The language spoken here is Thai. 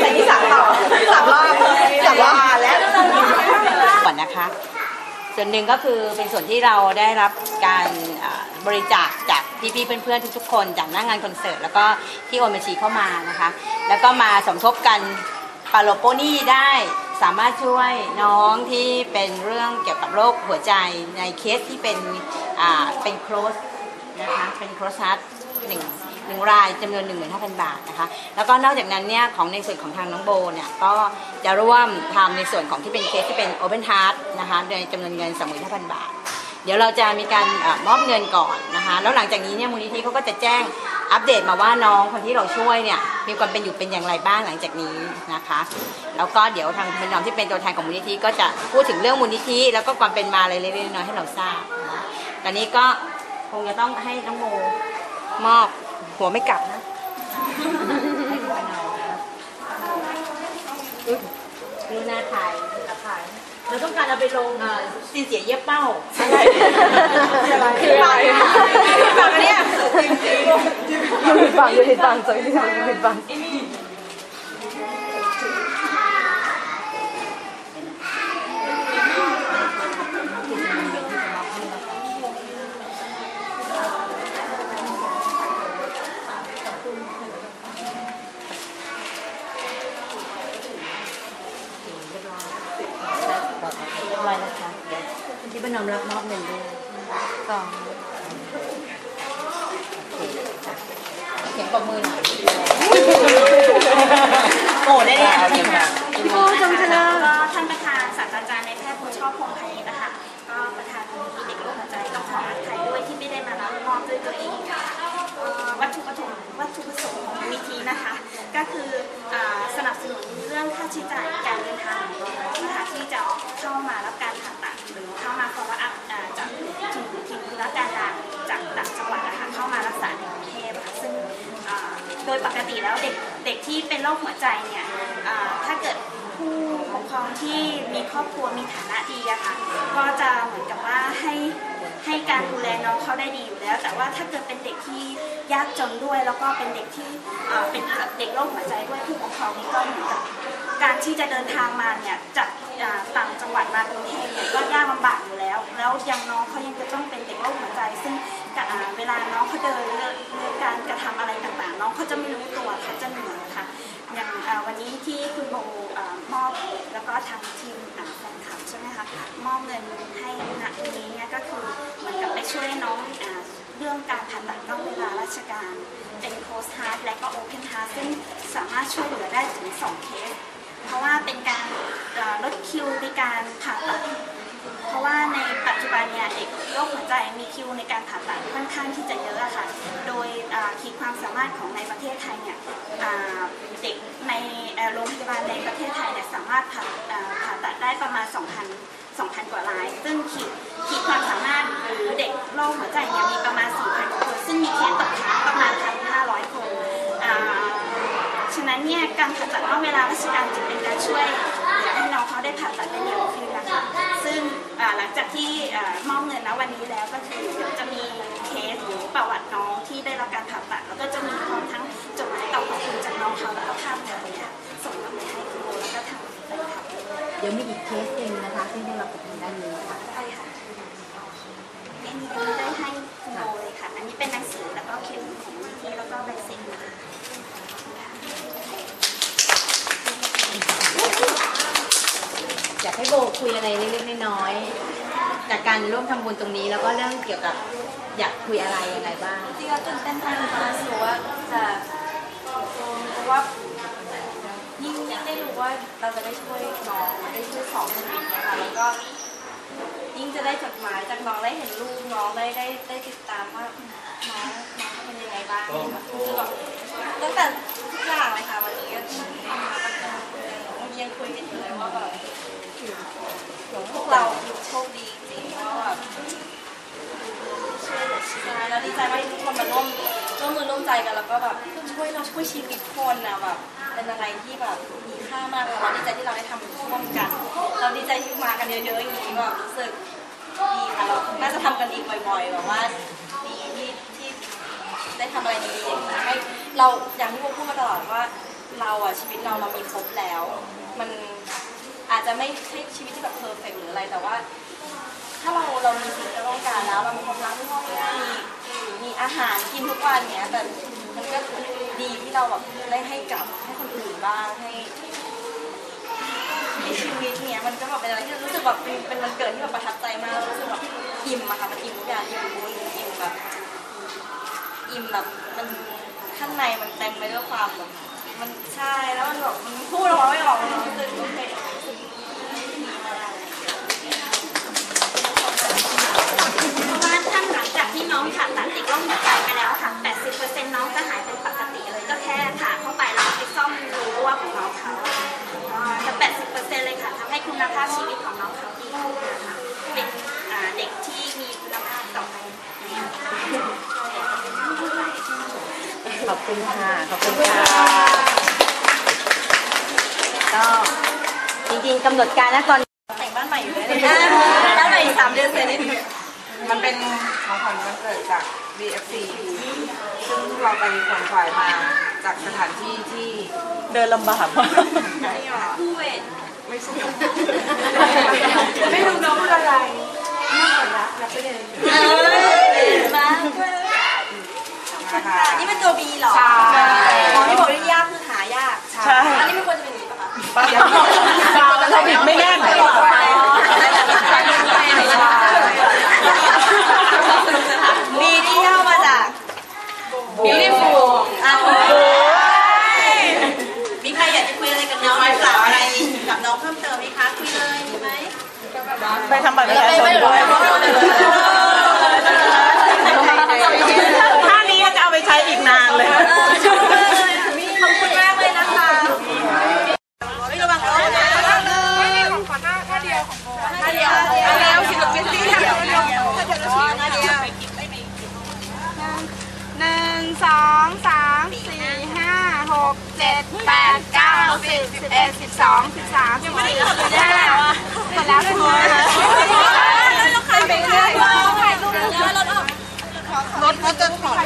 แต่ที่สามต่อสามรอบสามรอบแล้วก่อนนะคะ ส่วนหนึ่งก็คือเป็นส่วนที่เราได้รับการบริจาคจากพี่ๆเพื่อนๆทุกๆคนจากหน้างานคอนเสิร์ตแล้วก็ที่โอนบัญชีเข้ามานะคะ แล้วก็มาสมทบกันปาโลโปนี่ได้สามารถช่วยน้องที่เป็นเรื่องเกี่ยวกับโรคหัวใจในเคสที่เป็นอ่าเป็นโครสนะคะเป็นโครสฮัทหนึ่ง หนึ่งรายจำนวน 15,000 บาทนะคะ แล้วก็นอกจากนั้นเนี่ยของในส่วนของทางน้องโบเนี่ยก็จะร่วมทำในส่วนของที่เป็นเคสที่เป็น Open Heart นะคะในจำนวนเงิน25,000 บาท เดี๋ยวเราจะมีการอมอบเงินก่อนนะคะ แล้วหลังจากนี้เนี่ยมูลนิธิเขาก็จะแจ้งอัปเดตมาว่าน้องคนที่เราช่วยเนี่ยมีความเป็นอยู่เป็นอย่างไรบ้างหลังจากนี้นะคะ แล้วก็เดี๋ยวทางคุณน้อมที่เป็นตัวแทนของมูลนิธิก็จะพูดถึงเรื่องมูลนิธิแล้วก็ความเป็นมาอะไรเล็กๆน้อยๆให้เราทราบนะตอนนี้ก็คงจะต้องให้น้องโมมอบ หัวไม่กลับนะดูหน้าไทยกับไทยเราต้องการเอาไปลงซีเสียเย็บเป้าอะไรคืออะไรฟังเนี้ยอยู่ผิดฝั่งยู่ผิดฝั่งจริงจริงยู่ผิดฝั่ง เรียบร้อยเรียบร้อยนะคะเดี๋ยวคุณที่ประน อมรับมอบเงินด้วยสองโอเคค่ะเขียนปรบมือหน่อยโอ้ได้เนี่ยพี่โบจงชนะ ก็ท่านประธานศาสตราจารย์ในายแพทย์ผู้ชอบพงษ์พาณิชย์นะคะ ก็ประธานมูลนิธิเด็ก ยปกติแล้วเด็กเด็กที่เป็นโรคหัวใจเนี่ยถ้าเกิดผู้ปกครองที่มีครอบครัวมีฐานะดีอะค่ะก็จะเหมือนกับว่าให้ให้การดูแลน้องเขาได้ดีอยู่แล้ว แต่ว่าถ้าเกิดเป็นเด็กที่ยากจนด้วย แล้วก็เป็นเด็กที่เป็นเด็กโรคหัวใจด้วยผู้ปกครองนี่ก็เหมือนกับการที่จะเดินทางมาเนี่ยจากต่างจังหวัดมากรุงเทพเนี่ยก็ยากลำบากอยู่แล้ว แล้วยังน้องเขายังจะต้องเป็นเด็กโรคหัวใจ ซึ่งเวลาน้องเขาเดินเรื่อเรื่องการกระทำอะไรต่าง น้องเขาจะไม่รู้ตัวเขาจะเหนื่อยค่ะอย่างวันนี้ที่คุณโบมอบแล้วก็ทางทีมอ่าแฟนคลับใช่ไหมคะมอบเงินให้ณนี้เนี่ยก็คือเหมือนกับไปช่วยน้องอเรื่องการผ่าตัดนอกเวลาราชการเป็นโคสฮาร์ดและก็โอเพนฮาร์ดซึ่งสามารถช่วยเหลือได้ถึง 2 เคส เพราะว่าเป็นการลดคิวในการผ่าตัด เพราะว่าในปัจจุบันเนี่ยเด็กโรคหัวใจมีคิวในการผ่าตัดค่อนข้างที่จะเยอะค่ะ ความสามารถของในประเทศไทยเนี่ยเด็กในโรงพยาบาลในประเทศไทยเนี่ยสามารถผ่าผ่าตัดได้ประมาณ 2,000 2,000 กว่าราย ซึ่งขีดขีดความสามารถหรือเด็กโรคหัวใจเนี่ยมีประมาณ 4,000 กว่าคน ซึ่งมีเคสตกค้างประมาณ 1,500 คนฉะนั้นเนี่ยการผ่าตัดนอกเวลาราชการจึงเป็นการช่วยให้น้องเขาได้ผ่าตัดได้เร็วขึ้นนะคะ ซึ่งหลังจากที่มอบเงินณวันนี้แล้วก็คือเดี๋ยวจะมีเคสหรือประวัติน้องที่ได้รับการผ่าตัด แล้วก็จะมีพร้อมทั้งจดหมายตอบขอบคุณจากน้องเขาแล้วก็ภาพเงินเนี่ยส่งกลับไปให้คุณโบแล้วก็ทางแฟนคลับด้วยเดี๋ยวมีอีกเคสหนึ่งนะคะที่ได้รับจากทางด้านนี้ค่ะใช่ค่ะอันนี้อันนี้ได้ให้คุณโบเลยค่ะ อันนี้เป็นหนังสือแล้วก็เข็มของมูลนิธิแล้วก็ใบเสร็จนะคะอยากให้โบคุยอะไรเล็กๆน้อยๆ จากการร่วมทำบุญตรงนี้ แล้วก็เรื่องเกี่ยวกับอยากคุยอะไรยังไงบ้าง จริงๆแล้วตื่นเต้นมากเลยนนั้นรู้ว่าจะเพราะว่ายิ่งยิ่งได้รู้ว่าเราจะได้ช่วยน้องได้ช่วยสองชีวิตนะคะแล้วก็ยิ่งจะได้จดหมายจากน้องได้เห็นรูปน้องได้ได้ได้ติดตามว่าน้องน้องเป็นยังไงบ้างคือแบบตั้งแต่ทุกอย่างเลยค่ะวันนี้ก็ยังคุยกันอยู่เลย ว่าแบบพวกเราโชคดีจริงๆว่าแบบช่วยเหลือชีวิตแล้วดีใจมากที่ทุกคนมาร่วมร่วมมือร่วมใจกันแล้วก็แบบช่วยเราช่วยชีวิตคนนะแบบเป็นอะไรที่แบบมีค่ามากเลยเราดีใจที่เราได้ทำร่วมกัน เราดีใจที่มากันเยอะๆอย่างนี้แบบรู้สึกดีค่ะเราน่าจะทำกันอีกบ่อยๆแบบว่าดีที่ที่ได้ทำอะไรดีๆอย่างนี้ให้เราอย่างที่พวกพูดมาตลอดว่าเราอะชีวิตเราเรามีครบแล้ว มัน อาจจะไม่ใช่ชีวิตที่แบบเพอร์เฟกหรืออะไรแต่ว่า ถ้าเราเรามีสิ่งที่เราต้องการแล้วเรามีความรักที่พ่อแม่มีมีอาหารกินทุกวันเนี้ยแต่มันก็ดีที่เราแบบได้ให้กับให้คนอื่นบ้างให้ให้ชีวิตเนี้ยมันก็แบบเป็นอะไรที่รู้สึกแบบเป็นเป็นวันเกิดที่แบบประทับใจมากรู้สึกแบบอิ่มอะค่ะมันอิ่มทุกอย่างอิ่มบุญอิ่มแบบอิ่มแบบมันข้างในมันเต็มไปด้วยความแบบมันใช่แล้วมันแบบมันพูดออกมาไม่ออกมันรู้สึกโอเค องผ่าตัดติดร่องหัวใจไปแล้วค่ะ 80%น้องจะหายเป็นปกติเลยก็แค่ผ่าเข้าไปแล้วไปซ่อมรูรั่วของน้องเขาอ่าจะ80%เลยค่ะทำให้คุณภาพชีวิตของน้องเขาดีขึ้นนะคะเป็นอ่าเด็กที่มีคุณภาพต่อไปขอบคุณค่ะ ขอบคุณค่ะก็จริงๆกำหนดการนะตอนแต่งบ้านใหม่อยู่เลยนะบ้านใหม่อีกสามเดือนเสร็จนี่ มันเป็นของขวัญวันเกิดจาก BFC ซึ่งเราไปขวนขวายมาจากสถานที่ที่เดินลำบากมากคู่เวทไม่ใช่ไม่รู้น้องพูดอะไรน่ารักรักไปเลยเออมานะคะนี่เป็นตัวบีเหรอใช่ อ๋อที่บอกว่ายากคือหายาก ใช่ อันนี้ไม่ควรจะเป็นอย่างนี้ป่ะคะ เราบิดไม่แน่น บีนี่ย่อมาจาก beautiful อะมีใครอยากจะคุยอะไรกับน้องหรือเปล่าอะไรกับน้องเพิ่มเติมไหมคะ คุยเลยมีไหม ไป ทำบัตรประชาชนด้วยท่านี้จะเอาไปใช้อีกนานเลยขอบคุณมากเลยนะคะไม่ระวังรถนะขอหน้าท่เดียวของโบท่เดียวแล้วศิลปินที่ท่าเดียวท่เดียวหนึ่งสองสามสี่ห้าหกเจ็ดแปดเก้าสิบสิบเอ็ดสิบสองสิบสามสิบสี่สิบห้า กคนเราขายไปเรื่อยๆถ่ายรูปแล้วรถออกรถเขาจะถอด